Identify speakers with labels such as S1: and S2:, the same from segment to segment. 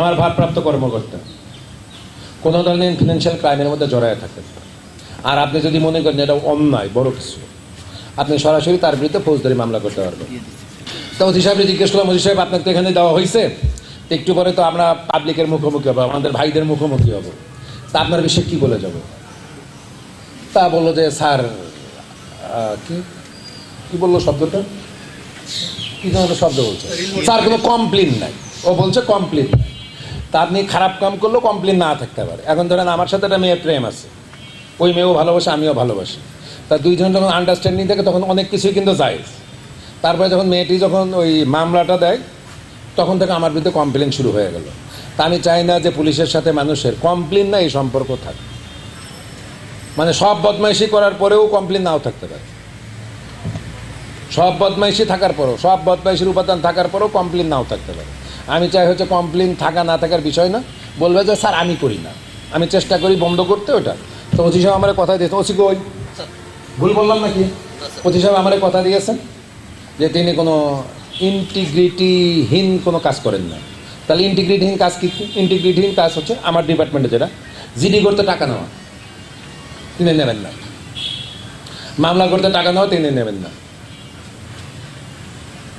S1: আমার ভারপ্রাপ্ত কর্মকর্তা। কোনো ধরনের ফিনান্সিয়াল ক্রাইমের মধ্যে জড়ায় থাকেন আর আপনি যদি মনে করেন এটা অন্যায় বড় কিছু আপনি সরাসরি তার বিরুদ্ধে ফৌজদারি মামলা করতে পারবেন। তো অতি সাহেব জিজ্ঞেস করলাম অতি সাহেব আপনাকে তো এখানে দেওয়া হয়েছে একটু পরে তো আমরা পাবলিকের মুখোমুখি হব আমাদের ভাইদের মুখোমুখি হব। তা আপনার বিষয়ে কী বলে যাব? তা বলল যে স্যার কি? কি বলল শব্দটা? কি ধরনের শব্দ বলছে? স্যার কোনো কমপ্লেন নাই। ও বলছে কমপ্লেন নাই। তা আপনি খারাপ কাম করলেও কমপ্লেন না থাকতে পারে। এখন ধরেন আমার সাথে একটা মেয়ের প্রেম আছে। ওই মেয়েও ভালোবাসে, আমিও ভালোবাসি। তা দুইজন যখন আন্ডারস্ট্যান্ডিং থাকে তখন অনেক কিছুই কিন্তু যায় তারপরে যখন মেয়েটি যখন ওই মামলাটা দেয়, তখন থেকে আমার বিরুদ্ধে কমপ্লেন শুরু হয়ে গেল। তা আমি চাই না যে পুলিশের সাথে মানুষের কমপ্লেন না, এই সম্পর্ক থাকে। মানে সব বদমাইশি করার পরেও কমপ্লেন নাও থাকতে পারে। সব বদমাইশি থাকার পরেও, সব বদমাইশির উপাদান থাকার পরেও কমপ্লেন নাও থাকতে পারে। আমি চাই হচ্ছে কমপ্লেন থাকা না থাকার বিষয় না। বলবে যে, স্যার, আমি করি না। আমি চেষ্টা করি বন্ধ করতে ওটা। তো অতি সাহেব আমার কথা দিয়েছে ওসি কই? ভুল বললাম নাকি? অতি সাহেব আমার কথা দিয়েছেন যে, তিনি কোনো ইন্টিগ্রিটিহীন কোনো কাজ করেন না। তাহলে ইন্টিগ্রিটিহীন কাজ কি? ইন্টিগ্রিটিহীন কাজ হচ্ছে আমার ডিপার্টমেন্টে যেটা। জিডি করতে টাকা নেওয়া। তিনি নেবেন না। মামলা করতে টাকা নেওয়া তিনি নেবেন না।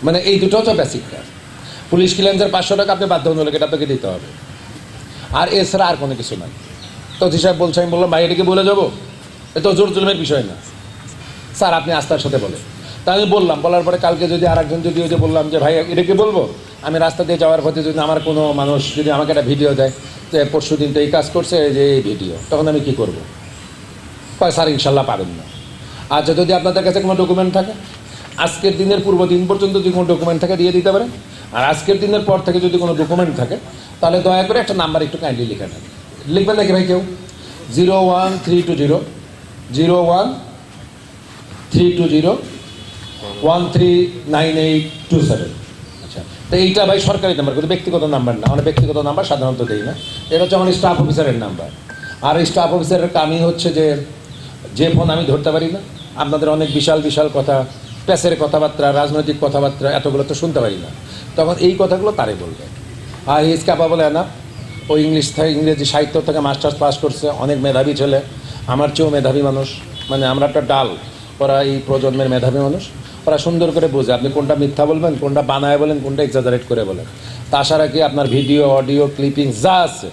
S1: মানে এই দুটো হচ্ছে বেসিক কাজ। পুলিশ ক্লিয়ারেন্সের পাঁচশো টাকা আপনি বাধ্যতামূলক এটা আপনাকে দিতে হবে। আর এছাড়া আর কোনো কিছু নাই। তো হিসাব বলছে, আমি বললাম, ভাই এটাকে বলে যাব? এ তো জোর জুলুমের বিষয় না। স্যার, আপনি আস্থার সাথে বলে তা আমি বললাম, বলার পরে কালকে যদি আর একজন যদি ওই যে বললাম যে, ভাই এটাকে বলব? আমি রাস্তা দিয়ে যাওয়ার পথে যদি আমার কোনো মানুষ যদি আমাকে একটা ভিডিও দেয়, যে পরশু দিন তো এই কাজ করছে যে এই ভিডিও, তখন আমি কি করব? কয়, স্যার, ইনশাল্লাহ পাবেন না। আচ্ছা যদি আপনাদের কাছে কোনো ডকুমেন্ট থাকে, আজকের দিনের পূর্ব দিন পর্যন্ত যদি কোনো ডকুমেন্ট থাকে, দিয়ে দিতে পারেন? আর আজকের দিনের পর থেকে যদি কোনো ডকুমেন্ট থাকে, তাহলে দয়া করে একটা নাম্বার একটু কাইন্ডলি লিখে থাকে লিখবেন নাকি ভাই কেউ? Zero one three two zero zero one three two zero one three nine eight two seven আচ্ছা তো এইটা ভাই সরকারি নাম্বার কিন্তু ব্যক্তিগত নাম্বার না। মানে ব্যক্তিগত নাম্বার সাধারণত দেই না। এটা হচ্ছে আমার স্টাফ অফিসারের নাম্বার আর এই স্টাফ অফিসারের কামই হচ্ছে যে যে ফোন আমি ধরতে পারি না। আপনাদের অনেক বিশাল বিশাল কথা প্যাসের কথাবার্তা, রাজনৈতিক কথাবার্তা, এতগুলো তো শুনতে পারি না। তখন এই কথাগুলো তারে বলবে। আর ইজ ক্যাপাবল না ও ইংলিশ থেকে ইংরেজি সাহিত্য থেকে মাস্টার্স পাস করছে, অনেক মেধাবী ছেলে। আমার চেয়েও মেধাবী মানুষ। মানে আমরা একটা ডাল। ওরা এই প্রজন্মের মেধাবী মানুষ। ওরা সুন্দর করে বোঝে। আপনি কোনটা মিথ্যা বলবেন, কোনটা বানায় বলেন, কোনটা এক্সাজারেট করে বলেন। তাছাড়া রাখি আপনার ভিডিও, অডিও ক্লিপিং যা আছে,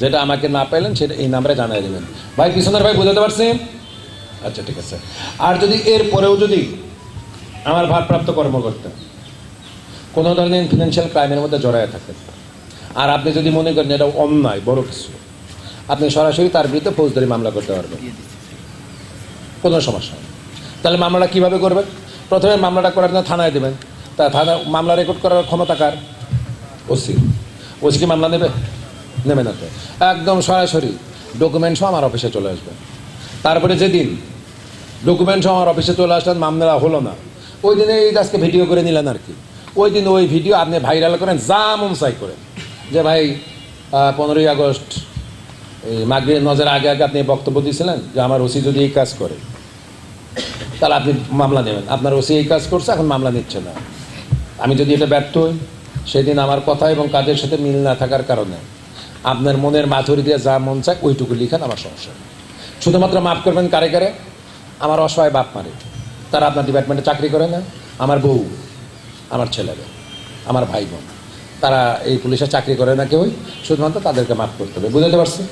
S1: যেটা আমাকে না পাইলেন, সেটা এই নাম্বারে জানাই দেবেন। ভাই, পিছনের ভাই, বুঝাতে পারছি? আচ্ছা ঠিক আছে। আর যদি এর পরেও যদি আমার ভারপ্রাপ্ত কর্মকর্তা। কোনো ধরনের ফিনান্সিয়াল ক্রাইমের মধ্যে জড়ায় থাকেন। আর আপনি যদি মনে করেন এটা অন্যায়, বড় কিছু, আপনি সরাসরি তার বিরুদ্ধে ফৌজদারি মামলা করতে পারবেন। কোনো সমস্যা নেই। তাহলে মামলাটা কীভাবে করবেন? প্রথমে মামলাটা করার জন্য থানায় দেবেন। তা থানা মামলা রেকর্ড করার ক্ষমতা কার? ওসি। ওসি কি মামলা নেবে? নেবে না তো। একদম সরাসরি ডকুমেন্টসও আমার অফিসে চলে আসবে তারপরে যেদিন ডকুমেন্টসও আমার অফিসে চলে আসলেন মামলা হলো না। ওই দিনে এই আজকে ভিডিও করে নিলেন আর কি। ওই দিন ওই ভিডিও আপনি ভাইরাল করেন, যা মন চাই করেন। যে ভাই পনেরোই আগস্ট, এই মাগরির নজর আগে আগে আপনি বক্তব্য দিয়েছিলেন যে আমার ওসি যদি এই কাজ করে, তাহলে আপনি মামলা নেবেন। আপনার ওসি এই কাজ করছে, এখন মামলা নিচ্ছে না। আমি যদি এটা ব্যর্থ হই, সেদিন আমার কথা এবং কাজের সাথে মিল না থাকার কারণে আপনার মনের মাথুরি দিয়ে যা মন চায়, ওইটুকু লিখেন, আমার সমস্যা শুধুমাত্র মাফ করবেন কারে কারে? আমার অসহায় বাপ মারে। তারা আপনার ডিপার্টমেন্টে চাকরি করে না। আমার বউ, আমার ছেলেরা আমার ভাই বোন, তারা এই পুলিশে চাকরি করে না কেউই, শুধুমাত্র তাদেরকে মাফ করতে হবে। বুঝতে পারছি